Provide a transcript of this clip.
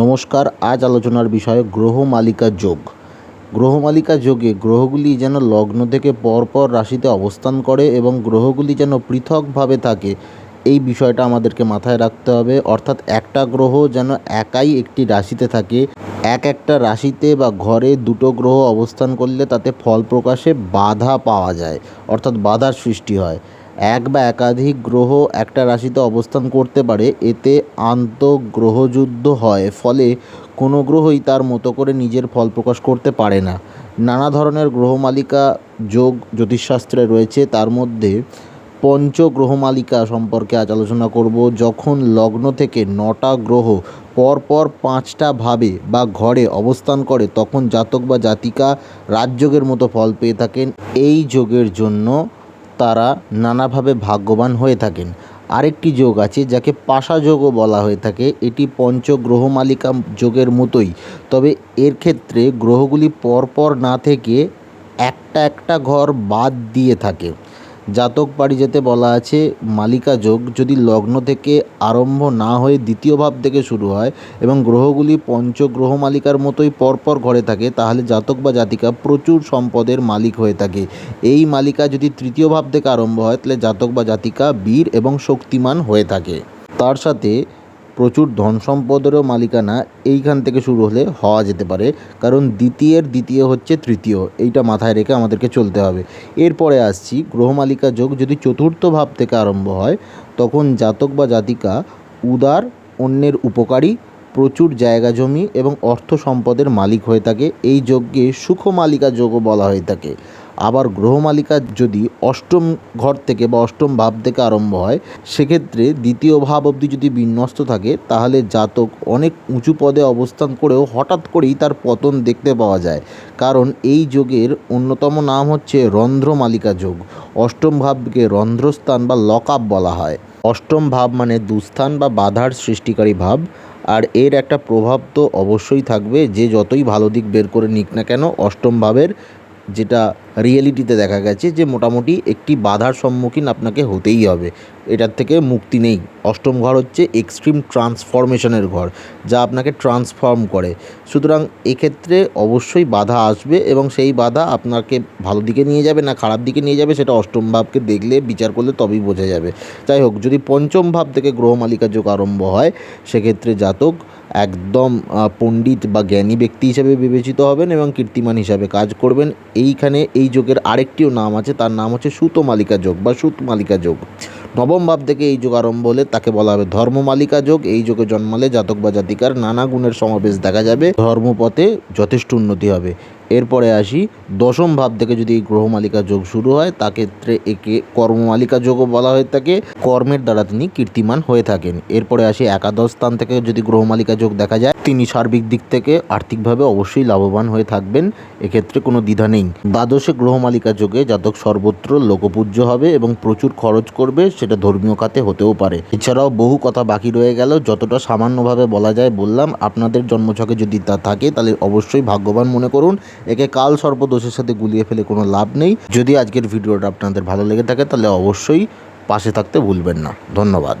নমস্কার, আজ আলোচনার বিষয় গ্রহ মালিকা যোগ। গ্রহ মালিকা যোগে গ্রহগুলি যেন লগ্ন থেকে পরপর রাশিতে অবস্থান করে এবং গ্রহগুলি যেন পৃথকভাবে থাকে, এই বিষয়টা আমাদেরকে মাথায় রাখতে হবে। অর্থাৎ একটা গ্রহ যেন একাই একটি রাশিতে থাকে, এক একটা রাশিতে বা ঘরে দুটো গ্রহ অবস্থান করলে তাতে ফল প্রকাশে বাধা পাওয়া যায়, অর্থাৎ বাধার সৃষ্টি হয়। এক বা একাধিক গ্রহ একটা রাশিতে অবস্থান করতে পারে, এতে আন্তঃগ্রহযুদ্ধ হয়, ফলে কোনো গ্রহই তার মতো করে নিজের ফল প্রকাশ করতে পারে না। নানা ধরনের গ্রহমালিকা যোগ জ্যোতিষশাস্ত্রে রয়েছে, তার মধ্যে পঞ্চ পঞ্চগ্রহমালিকা সম্পর্কে আজ আলোচনা করব, যখন লগ্ন থেকে নটা গ্রহ পরপর পাঁচটা ভাবে বা ঘরে অবস্থান করে, তখন জাতক বা জাতিকা রাজযোগের মতো ফল পেয়ে থাকেন। এই যোগের জন্য তারা নানাভাবে ভাগ্যবান হয়ে থাকেন। আরেকটি যোগ আছে যাকে পাশা যোগও বলা হয়ে থাকে। এটি পঞ্চগ্রহ মালিকা যোগের মতোই। তবে এর ক্ষেত্রে গ্রহগুলি পরপর না থেকে একটা একটা ঘর বাদ দিয়ে থাকে। জাতক বাড়ি যেতে বলা আছে, মালিকা যোগ। যদি লগ্ন থেকে আরম্ভ না হয়ে দ্বিতীয় ভাব থেকে শুরু হয় এবং গ্রহগুলি পঞ্চগ্রহ মালিকার মতোই পরপর ঘরে থাকে, তাহলে জাতক বা জাতিকা প্রচুর সম্পদের মালিক হয়ে থাকে। এই মালিকা যদি তৃতীয় ভাব থেকে আরম্ভ হয়, তাহলে জাতক বা জাতিকা বীর এবং শক্তিমান হয়ে থাকে। তার সাথে প্রচুর ধন সম্পদেরও মালিকানা এইখান থেকে শুরু হলে হওয়া যেতে পারে। কারণ দ্বিতীয়ের দ্বিতীয় হচ্ছে তৃতীয়। এইটা মাথায় রেখে আমাদেরকে চলতে হবে। এরপরে আসছি গ্রহ মালিকা যোগ যদি চতুর্থ ভাব থেকে আরম্ভ হয়, তখন জাতক বা জাতিকা উদার, অন্যের উপকারী, প্রচুর জায়গা জমি এবং অর্থ সম্পদের মালিক হয়ে থাকে। এই যজ্ঞে সুখমালিকা যোগও বলা হয়ে থাকে। আবার গ্রহমালিকা যদি অষ্টম ঘর থেকে বা অষ্টম ভাব থেকে আরম্ভ হয়, সেক্ষেত্রে দ্বিতীয় ভাব অবধি যদি বিন্যস্ত থাকে, তাহলে জাতক অনেক উঁচু পদে অবস্থান করেও হঠাৎ করেই তার পতন দেখতে পাওয়া যায়। কারণ এই যোগের অন্যতম নাম হচ্ছে রন্ধ্রমালিকা যোগ। অষ্টম ভাবকে রন্ধ্রস্থান বা লক আপ বলা হয়। অষ্টম ভাব মানে দুস্থান বা বাধার সৃষ্টিকারী ভাব। আর এর একটা প্রভাব তো অবশ্যই থাকবে, যে যতই ভালো দিক বের করে নিক না কেন, অষ্টম ভাবের যেটা রিয়েলিটিতে দেখা গেছে যে মোটামুটি একটি বাধার সম্মুখীন আপনাকে হতেই হবে। এটার থেকে মুক্তি নেই। অষ্টম ঘর হচ্ছে এক্সট্রিম ট্রান্সফরমেশনের ঘর, যা আপনাকে ট্রান্সফর্ম করে। সুতরাং এক্ষেত্রে অবশ্যই বাধা আসবে এবং সেই বাধা আপনাকে ভালো দিকে নিয়ে যাবে না খারাপ দিকে নিয়ে যাবে, সেটা অষ্টম ভাবকে দেখলে, বিচার করলে তবেই বোঝা যাবে। যাই হোক, যদি পঞ্চম ভাব থেকে গ্রহ মালিকা যোগ আরম্ভ হয়, সেক্ষেত্রে জাতক একদম পণ্ডিত বা জ্ঞানী ব্যক্তি হিসাবে বিবেচিত হবেন এবং কীর্তিমান হিসাবে কাজ করবেন। এইখানে এই যোগের আরেকটিও নাম আছে, তার নাম হচ্ছে সুত মালিকা যোগ বা সুত মালিকা যোগ। নবম ভাব থেকে এই যোগ আরম্ভ হলে তাকে বলা হবে ধর্ম মালিকা যোগ। এই যোগে জন্মালে জাতক বা জাতিকার নানা গুণের সমাবেশ দেখা যাবে। ধর্মপথে যথেষ্ট উন্নতি হবে। এরপরে আসি, দশম ভাব থেকে যদি গ্রহমালিকা যোগ শুরু হয়, তা ক্ষেত্রে একে কর্মমালিকা যোগও বলা হয়ে থাকে, কর্মের দ্বারা তিনি কীর্তিমান হয়ে থাকেন। এরপরে আসি একাদশ স্থান থেকে যদি গ্রহ মালিকা যোগ দেখা যায় তিনি সার্বিক দিক থেকে আর্থিকভাবে অবশ্যই লাভবান হয়ে থাকবেন, এক্ষেত্রে কোনো দ্বিধা নেই। দ্বাদশে গ্রহমালিকা যোগে জাতক সর্বত্র লোকপূজ্য হবে এবং প্রচুর খরচ করবে, সেটা ধর্মীয় খাতে হতেও পারে। এছাড়াও বহু কথা বাকি রয়ে গেল, যতটা সামান্যভাবে বলা যায় বললাম। আপনাদের জন্মছকে যদি তা থাকে, তাহলে অবশ্যই ভাগ্যবান মনে করুন। একে কাল সর্পদোষের সাথে গুলিয়ে ফেলে কোনো লাভ নেই। যদি আজকের ভিডিওটা আপনাদের ভালো লেগে থাকে, তাহলে অবশ্যই পাশে থাকতে ভুলবেন না। ধন্যবাদ।